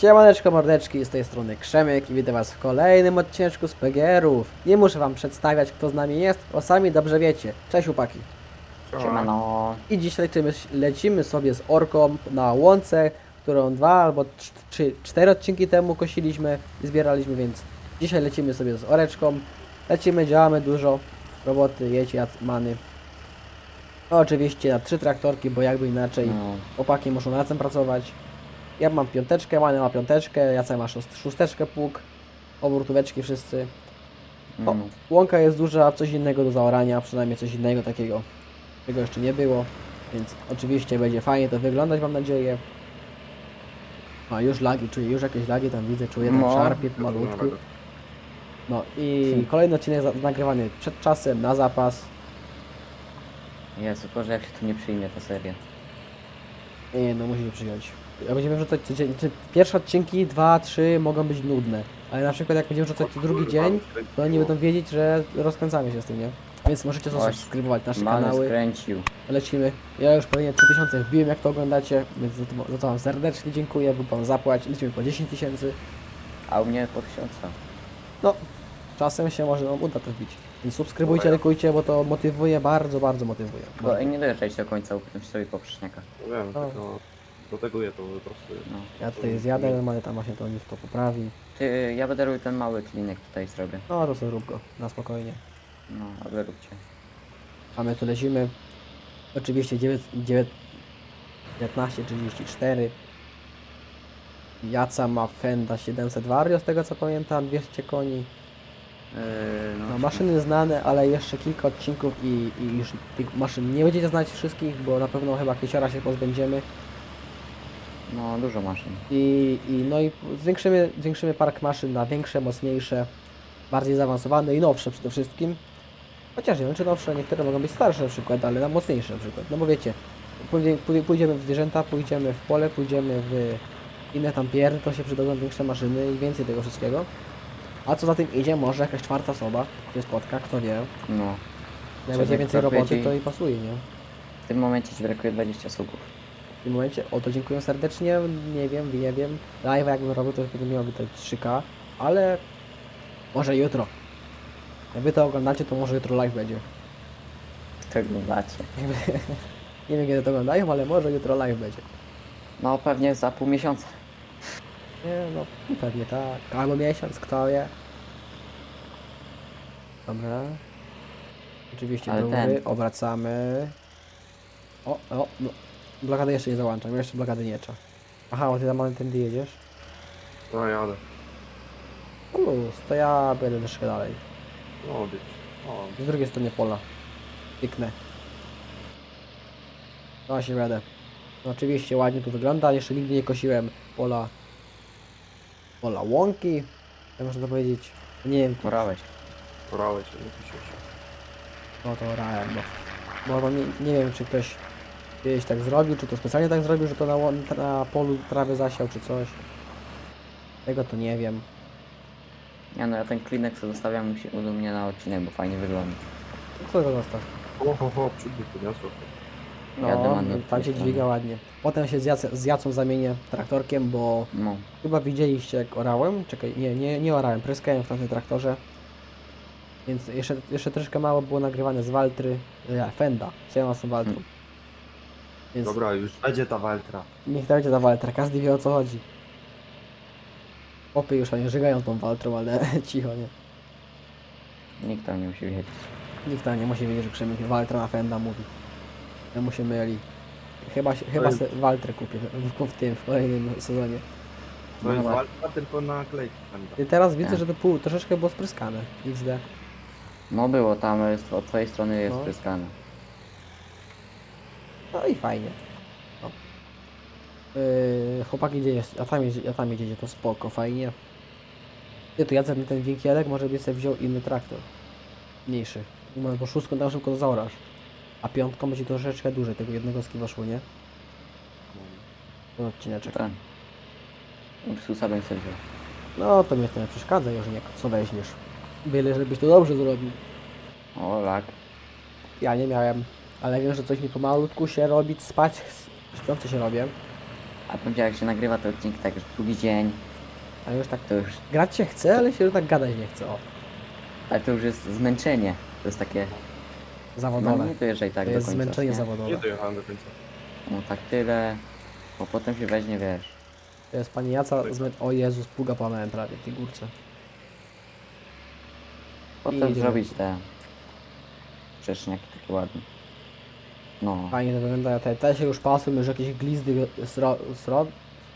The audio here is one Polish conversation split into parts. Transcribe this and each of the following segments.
Siemaneczko mordeczki, z tej strony Krzemek i witam was w kolejnym odcineczku z PGR-ów. Nie muszę wam przedstawiać kto z nami jest, bo sami dobrze wiecie. Cześć upaki. Siemano. I dziś lecimy, lecimy sobie z orką na łące, którą dwa albo cz- czy cztery odcinki temu kosiliśmy i zbieraliśmy, więc dzisiaj lecimy sobie z oreczką. Lecimy, działamy dużo roboty, jecie jacmany. No, oczywiście na trzy traktorki, bo jakby inaczej No, Opaki muszą razem pracować. Ja mam piąteczkę, Mania ma piąteczkę, Jacek ma szóst- szósteczkę pług, obrotóweczki wszyscy. no, O, no. łąka jest duża, coś innego do zaorania, przynajmniej coś innego takiego, czego jeszcze nie było, więc oczywiście będzie fajnie to wyglądać, mam nadzieję. A już lagi, czuję, już jakieś lagi tam widzę, czuję tam No. szarpie malutku. No i kolejny odcinek za- nagrywany przed czasem, na zapas. Jezu, Boże, jak się tu nie przyjmie ta seria. Nie, no musi się przyjąć. Jak będziemy wrzucać codziennie, czy pierwsze odcinki, dwa, trzy mogą być nudne, ale na przykład jak będziemy wrzucać co drugi dzień, to oni będą wiedzieć, że rozkręcamy się z tym, nie? Więc możecie zasubskrybować nasze Mamy kanały, skręcił. lecimy. Ja już pewnie 3000 wbiłem jak to oglądacie, więc za to, za to wam serdecznie dziękuję, bo wam zapłać, lecimy po 10 tysięcy. A u mnie po tysiąca. No, czasem się może nam uda to wbić. Więc subskrybujcie, Dobra. lekujcie, bo to motywuje, bardzo, bardzo motywuje. Bo ej, nie dojeżdżajcie do końca, upytam się sobie poprzeczniaka. Wiem, O. tylko doteguję to po prostu. No. Ja tutaj zjadę, ale tam właśnie to niech to poprawi. Ty, ja będę robił ten mały klinek tutaj zrobię. No to sobie rób go, na spokojnie. No, a wy róbcie. A my tu lecimy. Oczywiście 9, 9, 1934. Jaca ma Fenda 700 Vario z tego co pamiętam, 200 koni. Yy, no, No, maszyny znane, ale jeszcze kilka odcinków i, i już tych maszyn nie będziecie znać wszystkich, bo na pewno chyba Kiesiora się pozbędziemy. No, dużo maszyn. I, i no i zwiększymy, zwiększymy park maszyn na większe, mocniejsze, bardziej zaawansowane i nowsze przede wszystkim. Chociaż nie wiem, czy nowsze, niektóre mogą być starsze na przykład, ale na mocniejsze na przykład. No bo wiecie, pójdzie- pój- pójdziemy w zwierzęta, pójdziemy w pole, pójdziemy w inne tam pierdy, to się przydadzą większe maszyny i więcej tego wszystkiego. A co za tym idzie, może jakaś czwarta osoba się spotka, kto wie. No. Jak będzie więcej roboty, to i pasuje, nie? W tym momencie ci brakuje 20 słupów. W tym momencie, o to dziękuję serdecznie, nie wiem, nie wiem. Live jakbym robił, to pewnie miałoby to 3K, ale może jutro. Jak wy to oglądacie, to może jutro live będzie. To oglądacie. Nie wiem kiedy to oglądają, ale może jutro live będzie. No, pewnie za pół miesiąca. Nie no, pewnie tak. Albo miesiąc, kto wie. Dobra. Oczywiście do ten- obracamy. O, o, no. Blokady jeszcze nie załączam, jeszcze blokady nie trzeba. Aha, bo ty tam ale tędy jedziesz. No jadę. Plus, to ja będę troszkę dalej. No być. O, Z drugiej strony pola. Piękne. No się będę. No, oczywiście ładnie tu wygląda, jeszcze nigdy nie kosiłem pola pola łąki, jak można to powiedzieć. Nie wiem, Porałeś. porałeś, nie się. no to rałem, bo, bo nie, nie wiem czy ktoś kiedyś tak zrobił, czy to specjalnie tak zrobił, że to na, na polu trawę zasiał, czy coś. Tego to nie wiem. Ja no, ja ten klinek sobie zostawiam u się- u mnie na odcinek, bo fajnie wygląda. Co to zostaw? O, ho, podniosło. No, mandat tam się dźwiga ładnie. Potem się z, Jac- z Jacą zamienię traktorkiem, bo No. Chyba widzieliście jak orałem. Czekaj, nie, nie, nie orałem, pryskałem w tamtym traktorze. Więc jeszcze, jeszcze troszkę mało było nagrywane z Waltry, e, Fenda, co ja mam z tą Waltrą. Mm. Więc Dobra, już będzie ta Waltra. niech to będzie ta Waltra, każdy wie o co chodzi. Opy już fajnie żygają tą Waltrą, ale cicho, nie. Nikt tam nie musi wiedzieć. Nikt tam nie musi wiedzieć, że Krzymek Waltra na Fenda mówi. Ja mu się myli. Chyba, się, chyba jest- se Waltrę kupię w, w tym, w kolejnym sezonie. To jest Dobra. Waltra, tylko naklejki tam. I teraz widzę, Nie. że to pół, troszeczkę było spryskane. XD. No było tam, jest, od twojej strony jest No. pryskane. No i fajnie. No. Yy, chłopaki gdzie jest? A tam jedzie, a tam jedzie, to spoko, fajnie. Ty tu Jacek na ten winkielek może by sobie wziął inny traktor. Mniejszy. No, Bo szóstką tam szybko zaorasz. A piątką będzie troszeczkę dłużej tego jednego skiwa szło, nie? Ten odcineczek. Tak. Ursusa bym sobie wziął. No to mnie to nie przeszkadza już nie, co weźmiesz. Byle żebyś to dobrze zrobił. O, lak. Ja nie miałem, ale wiem, że coś mi pomalutku się robić, spać, śpiący się robię. A powiem jak się nagrywa te odcinki tak już drugi dzień, A już tak to już, grać się chce, ale się już tak gadać nie chce. O, ale to już jest zmęczenie. To jest takie, no zawodowe. nie dojeżdżaj tak to do jest końca. zmęczenie nie? zawodowe. Nie dojechałem do końca. No tak tyle, bo potem się weźmie, wiesz. To jest pani Jaca zmę... O Jezus, pługa płamałem prawie w tej górce. Potem jedziemy. zrobić te przeczniaki takie ładne. No, Fajnie to wygląda. Te, te się już pasują, już jakieś glizdy, sro, sro,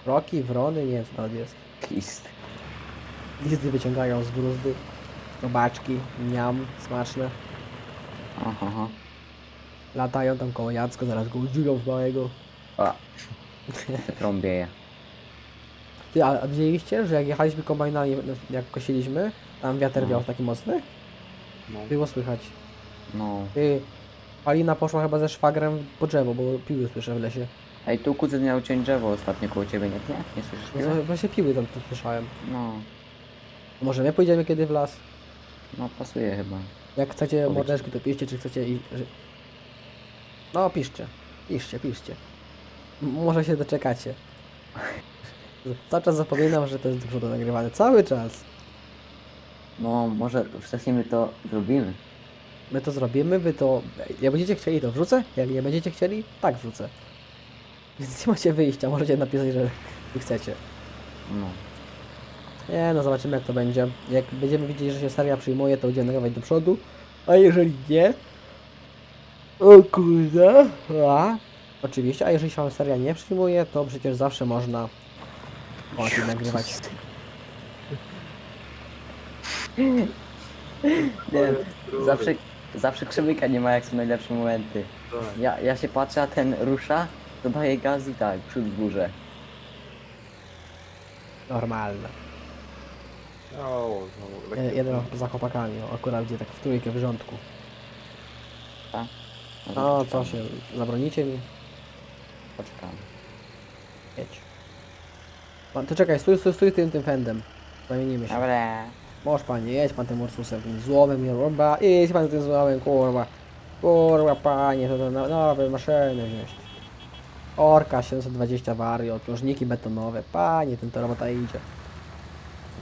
roki, wrony, nie wiem co to jest. list. Glizdy wyciągają z bruzdy. Robaczki, miam, smaczne. Aha, aha. Latają tam koło Jacko, zaraz go udzielą w małego. A. Trąbieje. Ty, a a widzieliście, że jak jechaliśmy kombajnami, jak kosiliśmy, tam wiatr No. wiał taki mocny? No. Było słychać. No. Ty, Alina poszła chyba ze szwagrem po drzewo, bo piły słyszę w lesie. Ej, tu kuzyn miał ciąć drzewo ostatnio koło ciebie, nie? Nie, nie słyszysz piły? No, Właśnie piły tam tu słyszałem. No, Może my pójdziemy kiedy w las? no pasuje chyba. Jak chcecie Powiedzcie. mordeczki, to piszcie, czy chcecie i... Że... No, piszcie. Piszcie, piszcie. M- Może się doczekacie. Cały czas zapominam, że to jest dużo do nagrywania. Cały czas. No, może wcześniej my to zrobimy. My to zrobimy, wy to... Jak będziecie chcieli, to wrzucę. Jak nie będziecie chcieli, tak wrzucę. Więc nie macie wyjścia, możecie napisać, że nie chcecie. No. Nie, no zobaczymy jak to będzie. Jak będziemy widzieć, że się seria przyjmuje, to będziemy nagrywać do przodu. A jeżeli nie... O kurde... A? Oczywiście, a jeżeli się wam seria nie przyjmuje, to przecież zawsze można... O, tym nagrywać. Nie zawsze, zawsze krzemyka nie ma jak są najlepsze momenty. Tak. Ja, ja się patrzę, a ten rusza, to daje gaz i tak, przód w górze. Normalne. O, no, Je- lekkie- Jeden za chłopakami, o, akurat gdzie tak w trójkę w rządku. Tak? No, No, co się, zabronicie mi? Poczekamy. Jedź. To czekaj, stój, stój, stój tym, tym fendem. Zamienimy się. Dobra. Możesz panie, jedź pan tym Ursusem, tym złomem, kurwa, jedź pan tym złomem, kurwa. Kurwa panie, to, to no- nowe maszyny wziąć. Orka 720 wario, odprążniki betonowe, panie, ten to robota idzie.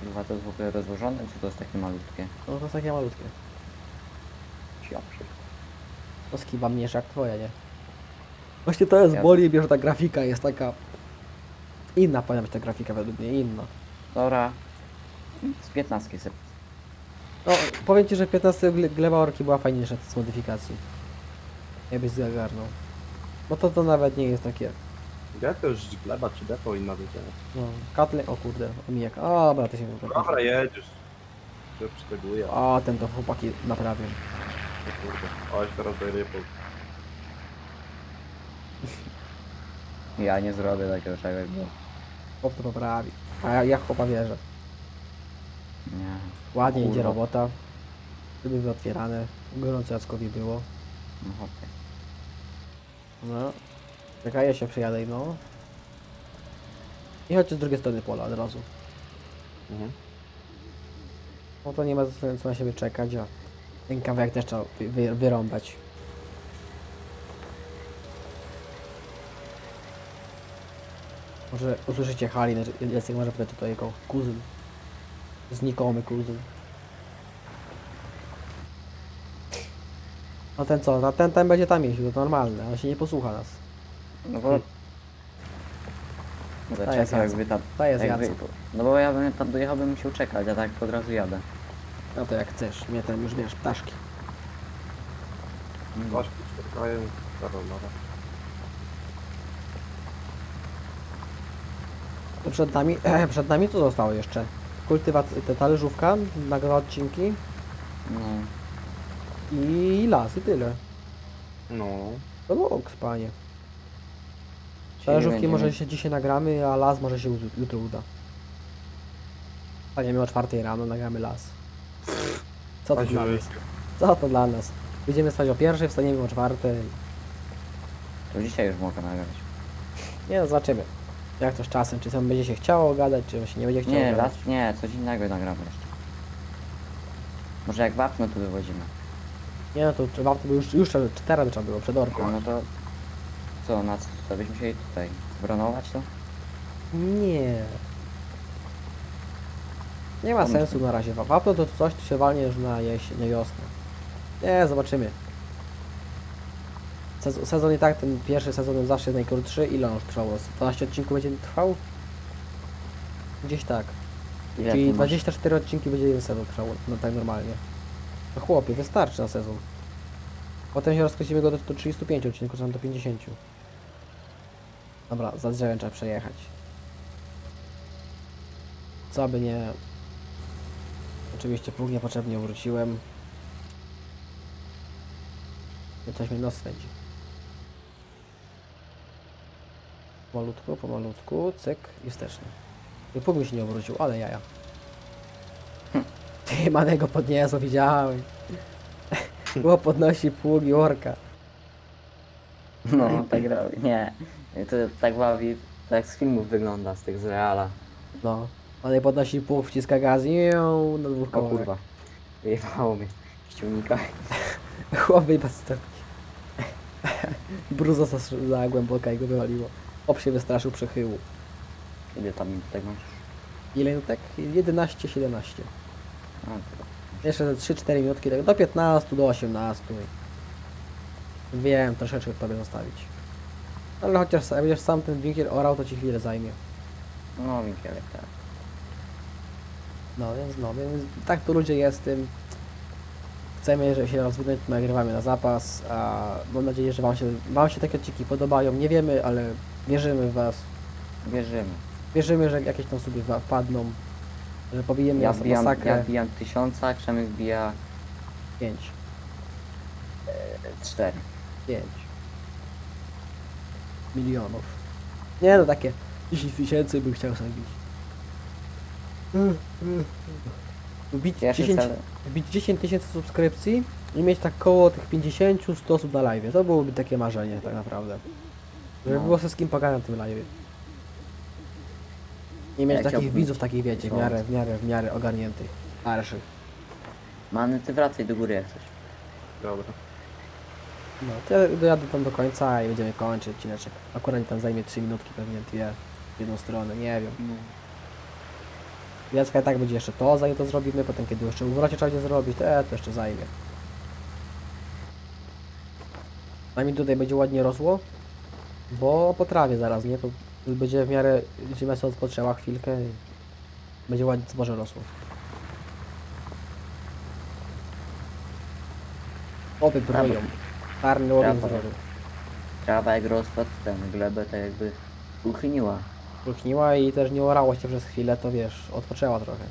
Chyba to jest w ogóle rozłożone, czy to jest takie malutkie? No to jest takie malutkie. Sioprzy. To skiba mniejsza jak twoja, nie? Właśnie to jest Ja- boli, że ta grafika jest taka... Inna powinna być ta grafika według mnie, inna. Dobra. Z 15 sobie. No, powiem ci, że 15 gle- gleba orki była fajniejsza z modyfikacji. Jakbyś zagarnął. Bo to to nawet nie jest takie... Ja to już gleba czy depo inna będzie. No, katle... O kurde, omijak. O, dobra, to się... Dobra, jedziesz. Się przyteguję. O O, ten to chłopaki naprawią. kurde. Oj, teraz po... Ja nie zrobię takiego czegoś, bo... Chłop to poprawi. A ja, ja chłopa wierzę. Nie. Ładnie idzie Kurwa. robota. Żeby były otwierane. Gorąco Jackowi było. No hopie. No. Czekaj, ja się przejadę, no. I chodźcie z drugiej strony pola od razu. Mhm. No to nie ma co co na siebie czekać, a ten kawałek też trzeba wy, wy, wyrąbać. Może usłyszycie Halin, Jacek może powiedzieć to jego kuzyn. Znikomy kuzyn. No ten co, no ten, ten będzie tam jeździł, to normalne, on się nie posłucha nas. No bo... No to To jest jak Jacek. wy tam... To jest jak wy, Jacek. no bo ja bym tam dojechał, bym musiał czekać, a tak od razu jadę. No to jak chcesz, mnie tam już wiesz, ptaszki. Mm. Dobra. To przed nami, przed nami co zostało jeszcze? Kultywat, te talerzówka, nagra odcinki No. i las i tyle. No. To boks, panie. Czyli Talerzówki będziemy- może się dzisiaj nagramy, a las może się jutro, jutro uda. Staniemy o czwartej rano, nagramy las. Co to dla nas? Co to dla nas? Będziemy spać o pierwszej, wstaniemy o czwartej. To dzisiaj już mogę nagrać. Nie no, zobaczymy. Jak to z czasem, czy sam będzie się chciało gadać, czy się nie będzie chciało Nie, gadać. nie, coś innego nagramy jeszcze. Może jak wapno tu wywodzimy. Nie no, to trzeba, to by już, już teraz by trzeba było, przed orką. No to... Co, na co? To byśmy musieli tutaj zbronować to? Nie. Nie ma Pomyśl. sensu na razie. Wa- Wapno to coś się walnie już na jesień, na wiosnę. Nie, zobaczymy. Sezon, sezon i tak, ten pierwszy sezon jest zawsze najkrótszy. Ile on już trwał? Z 12 odcinków będzie trwał? Gdzieś tak. Ile Czyli ty masz? 24 odcinki będzie jeden sezon trwał, no tak normalnie. No chłopie, wystarczy na sezon. Potem się rozkręcimy go do, do 35 odcinków, czy tam do 50. Dobra, za drzewem trzeba przejechać. Co by nie... Oczywiście pług niepotrzebnie wróciłem. Coś mnie nos swędzi. Pomalutku, pomalutku, cyk i wsteczny. I pług mi się nie obrócił, ale jaja. Ty, manego podniosło, widziałem. Było podnosi pług i orka. No, tak robi. Nie. To tak bawi, tak z filmów wygląda, z tych z Reala. No. Manek podnosi pług, wciska gaz i ją na dwóch O kołach. kurwa. Wyjebało mnie. Ściągnika. Chłopy i paster. Bruzo za, za głęboka i go wywaliło. Op się wystraszył przechyłu. Ile tam minut tak masz? Ile minutek? 11, 17. A, Jeszcze ze 3-4 minutki, tak do 15, do 18. Wiem, troszeczkę tobie zostawić. Ale chociaż jak będziesz sam ten winkiel orał, to ci chwilę zajmie. No, Mikielek, tak. No więc no, więc tak to ludzie jest z tym. Chcemy, żeby się rozwinąć, nagrywamy na zapas, a mam nadzieję, że wam się, wam się takie odcinki podobają. Nie wiemy, ale wierzymy w was. Wierzymy. Wierzymy, że jakieś tam sobie wa- wpadną, że pobijemy Ja ja wbijam, masakrę. ja wbijam tysiąca, Krzemek wbija 5, e, cztery. 5 milionów. Nie no, takie 10 tysięcy bym chciał sobie bić. Mm, mm. Wbić Pierwszy 10, cel. wbić 10 tysięcy subskrypcji i mieć tak koło tych 50-100 osób na live. To byłoby takie marzenie tak naprawdę. Żeby No. było ze z kim pogadać na tym live. I mieć takich chciałbym- widzów, takich wiecie, w miarę, w miarę, w miarę ogarniętych. Starszych. Many, ty wracaj do góry jak coś. Dobra. No, to ja dojadę tam do końca i będziemy kończyć odcineczek. Akurat mi tam zajmie 3 minutki pewnie, dwie, w jedną stronę, nie wiem. Jacka i tak będzie jeszcze to, zanim to zrobimy, potem kiedy jeszcze uwrocie trzeba będzie zrobić, to, e, to jeszcze zajmie. A mi tutaj będzie ładnie rosło, bo po trawie zaraz, nie? To będzie w miarę, ziemia sobie odpoczęła chwilkę i będzie ładnie zboże rosło. Oby broją. Czarny ogień Brawo. zrobił. Trawa jak rosła, to ten glebę tak jakby uchyniła. Ruchniła i też nie orało się przez chwilę, to wiesz, odpoczęła trochę.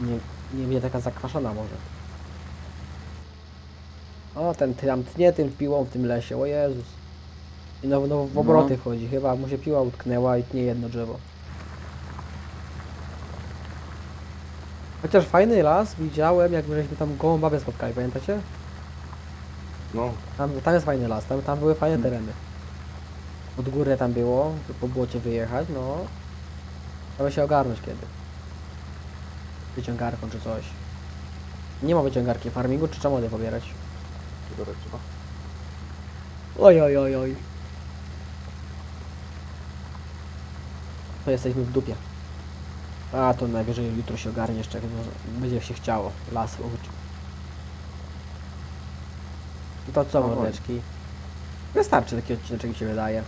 Nie, nie będzie taka zakwaszona może. O, ten tam tnie tym piłą w tym lesie, o Jezus. I no, no w obroty No. wchodzi, chyba mu się piła utknęła i tnie jedno drzewo. Chociaż fajny las widziałem, jak żeśmy tam gołą babę spotkali, pamiętacie? No, Tam, tam jest fajny las, tam, tam były fajne Hmm. tereny. Od góry tam było, by po błocie wyjechać, no. Trzeba się ogarnąć kiedy. Wyciągarką czy coś. Nie ma wyciągarki w farmingu, czy trzeba mody pobierać? Trzeba. Oj, oj, oj, oj. To jesteśmy w dupie. A, to najwyżej jutro się ogarnie jeszcze, może będzie się chciało. Las uczyć. To co, Powoli. mordeczki? Wystarczy taki odcinek, mi się wydaje.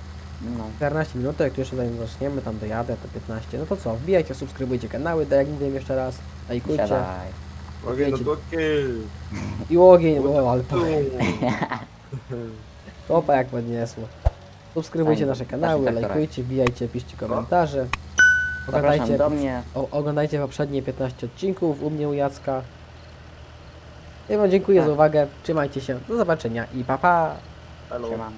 No. 14 minut, jak tu jeszcze zanim zaczniemy, tam dojadę, to 15. No to co, wbijajcie, subskrybujcie kanały, tak jak mówiłem jeszcze raz, lajkujcie. Siadaj. Ogień do Wiecie. doki! I ogień, o, ale. Topa jak podniosło. Subskrybujcie Fajnie. nasze kanały, Znaczy, tak, lajkujcie, wbijajcie, piszcie komentarze. Zapraszam Oglądajcie, do mnie. o, oglądajcie poprzednie 15 odcinków u mnie, u Jacka. Ja wam dziękuję Tak. za uwagę, trzymajcie się, do zobaczenia i pa pa! Siemano.